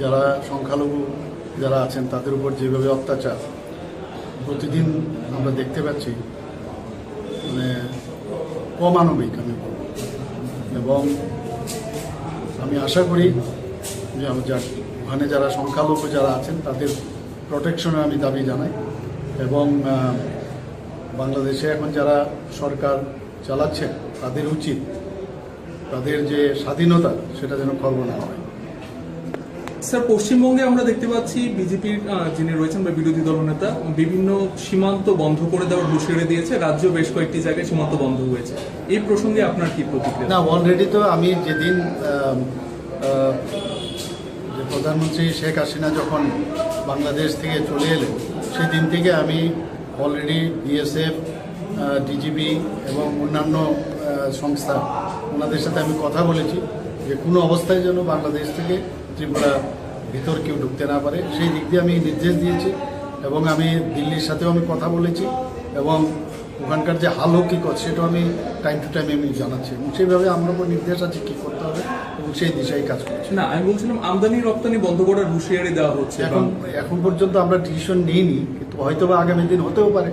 যারা সংখ্যালঘু যারা আছেন, তাদের উপর যেভাবে অত্যাচার, প্রতিদিন আমরা দেখতে পাচ্ছি মানে অমানবিক আমি এবং আমি আশা করি যে ওখানে যারা সংখ্যালঘু যারা আছেন, তাদের প্রোটেকশনে আমি দাবি জানাই। এবং বাংলাদেশে এখন যারা সরকার চালাচ্ছেন তাদের উচিত তাদের যে স্বাধীনতা, সেটা যেন খর্ব না হয়। স্যার, পশ্চিমবঙ্গে আমরা দেখতে পাচ্ছি বিজেপির যিনি রয়েছেন বা বিরোধী দলনেতা বিভিন্ন সীমান্ত বন্ধ করে দেওয়ার হুঁশিয়ারি দিয়েছে রাজ্য বেশ কয়েকটি জায়গায় সীমান্ত বন্ধ হয়েছে। এই প্রসঙ্গে আপনার কি প্রতিক্রিয়া? না অলরেডি তো আমি যেদিন প্রধানমন্ত্রী শেখ হাসিনা যখন বাংলাদেশ থেকে চলে এলেন, সেদিন থেকে আমি অলরেডি বিএসএফ ডিজিবি এবং অন্যান্য সংস্থা, ওনাদের সাথে আমি কথা বলেছি যে কোনো অবস্থায় যেন বাংলাদেশ থেকে ত্রিপুরা ভিতর কেউ ঢুকতে না পারে। সেই দিক দিয়ে আমি নির্দেশ দিয়েছি এবং আমি দিল্লির সাথেও আমি কথা বলেছি এবং ওখানকার যে হাল হকিকত সেটাও আমি টাইম টু টাইম আমি জানাচ্ছি এবং সেইভাবে আমার উপর নির্দেশ আছে কী করতে হবে এবং সেই দিশায় কাজ করছি। না আমি বলছিলাম আমদানি রপ্তানি বন্ধ করার হুঁশিয়ারি দেওয়া হচ্ছে এখন এখন পর্যন্ত আমরা ডিসিশন নিইনি কিন্তু হয়তো বা আগামী দিন হতেও পারে।